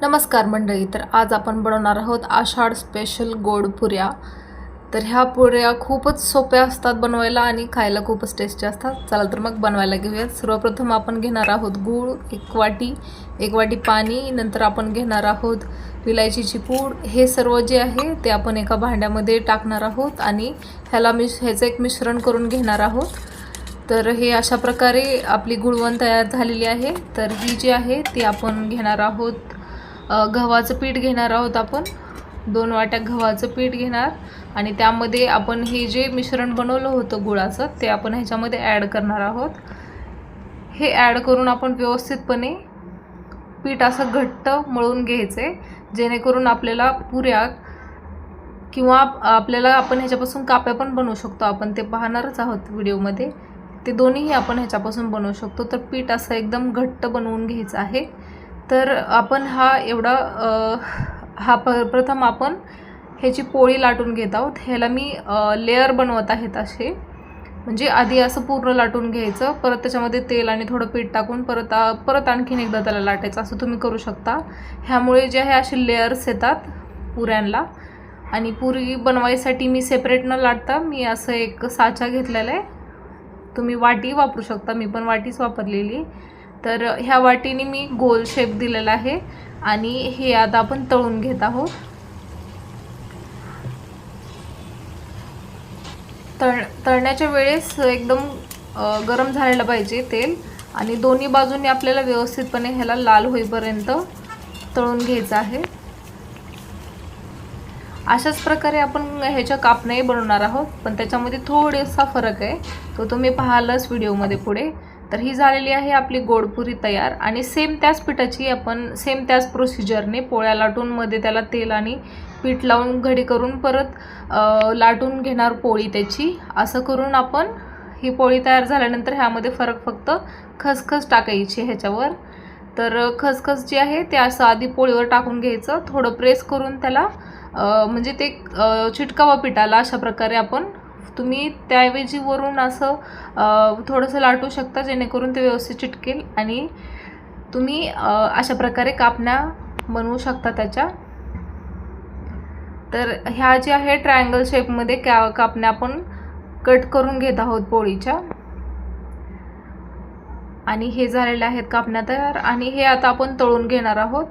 नमस्कार मंडळी तर आज आपण बनवणार आहोत आषाढ स्पेशल गोड पुऱ्या. तर ह्या पुऱ्या खूपच सोप्या असतात बनवायला आणि खायला खूपच टेस्टी असतात. चला तर मग बनवायला घेऊयात. सर्वप्रथम आपण घेणार आहोत गूळ एक वाटी एक वाटी पाणी नंतर आपण घेणार आहोत विलायचीची पूड. हे सर्व जे आहे ते आपण एका भांड्यामध्ये टाकणार आहोत आणि ह्याला मिश ह्याचं एक मिश्रण करून घेणार आहोत. तर हे अशा प्रकारे आपली गुळवण तयार झालेली आहे. तर ही जी आहे ती आपण घेणार आहोत गव्हाचं पीठ घेणार आहोत आपण. दोन वाट्या गव्हाचं पीठ घेणार. आणि त्यामध्ये आपण हे जे मिश्रण बनवलं होतं गुळाचं ते आपण ह्याच्यामध्ये ॲड करणार आहोत. हे ॲड करून आपण व्यवस्थितपणे पीठ असं घट्ट मळून घ्यायचे जेणेकरून आपल्याला पुऱ्या किंवा आपल्याला आपण ह्याच्यापासून काप्या पण बनवू शकतो. आपण ते पाहणारच आहोत व्हिडिओमध्ये. ते दोन्हीही आपण ह्याच्यापासून बनवू शकतो. तर पीठ असं एकदम घट्ट बनवून घ्यायचं आहे. तर आपण हा एवढा हा प प्रथम आपण ह्याची पोळी लाटून घेत आहोत. ह्याला मी लेअर बनवत आहेत असे. म्हणजे आधी असं पूर्ण लाटून घ्यायचं परत त्याच्यामध्ये तेल आणि थोडं पीठ टाकून परत परत आणखीन एकदा त्याला लाटायचं. असं तुम्ही करू शकता. ह्यामुळे जे आहे असे लेअर्स येतात पुऱ्यांना आणि पुरी बनवायसाठी मी सेपरेट न लाटता मी असं एक साचा घेतलेला आहे. तुम्ही वाटी वापरू शकता. मी पण वाटीच वापरलेली. तर ह्या वाटीने मी गोल शेप दिलेला आहे आणि हे आता आपण तळून घेत आहोत. तळ तळण्याच्या वेळेस एकदम गरम झालेलं पाहिजे तेल आणि दोन्ही बाजूंनी आपल्याला व्यवस्थितपणे ह्याला लाल होईपर्यंत तळून घ्यायचं आहे. अशाच प्रकारे आपण ह्याच्या कापण्याही बनवणार आहोत पण त्याच्यामध्ये थोडासा फरक आहे. तो तुम्ही पाहालच व्हिडिओमध्ये पुढे. तर ही झालेली आहे आपली गोडपुरी तयार आणि सेम त्याच पिठाची आपण सेम त्याच प्रोसिजरने पोळ्या लाटून मध्ये त्याला तेल आणि पीठ लावून घडी करून परत लाटून घेणार पोळी त्याची. असं करून आपण ही पोळी तयार झाल्यानंतर ह्यामध्ये फरक फक्त खसखस टाकायची ह्याच्यावर. तर खसखस जी आहे ते असं आधी पोळीवर टाकून घ्यायचं. थोडं प्रेस करून त्याला म्हणजे ते चिटकावा पिठाला अशा प्रकारे आपण तुम्ही त्याऐवजी वरून असं थोडंसं लाटू शकता जेणेकरून ते व्यवस्थित चिटकेल आणि तुम्ही अशा प्रकारे कापण्या बनवू शकता त्याच्या. तर ह्या ज्या आहे ट्रायंगल शेपमध्ये कॅ कापण्या आपण कट करून घेत आहोत पोळीच्या. आणि हे झालेले आहेत कापण्या तयार आणि हे आता आपण तळून घेणार आहोत.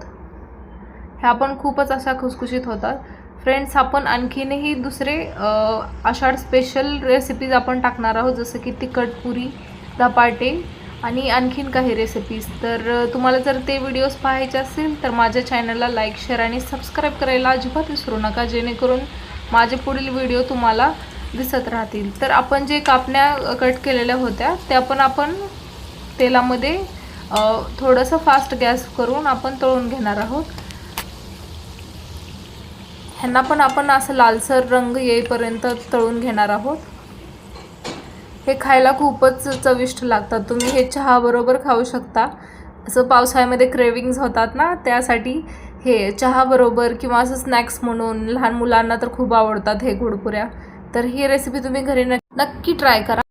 ह्या पण खूपच अशा खुसखुशीत होतात. फ्रेंड्स आपण आणखीनही दुसरे अशा आषाढ स्पेशल रेसिपीज आपण टाकणार आहोत जसं की तिखट पुरी धपाटे आणि आणखीन काही रेसिपीज तर तुम्हाला जर ते व्हिडिओज पाहायचे असतील तर माझ्या चॅनलला लाईक शेअर आणि सबस्क्राईब करायला अजिबात विसरू नका जेणेकरून माझे पुढील व्हिडिओ तुम्हाला दिसत राहतील. तर आपण जे कापण्या कट केलेल्या होत्या त्या पण आपण तेलामध्ये थोडंसं फास्ट गॅस करून आपण तळून घेणार आहोत. ह्यांना पण आपण असं लालसर रंग येईपर्यंत तळून घेणार आहोत. हे खायला खूपच चविष्ट लागतात. तुम्ही हे चहाबरोबर खाऊ शकता. असं पावसाळ्यामध्ये क्रेविंग्ज होतात ना त्यासाठी हे चहाबरोबर किंवा असं स्नॅक्स म्हणून लहान मुलांना तर खूप आवडतात हे गुडपुऱ्या. तर ही रेसिपी तुम्ही घरी नक्की ट्राय करा.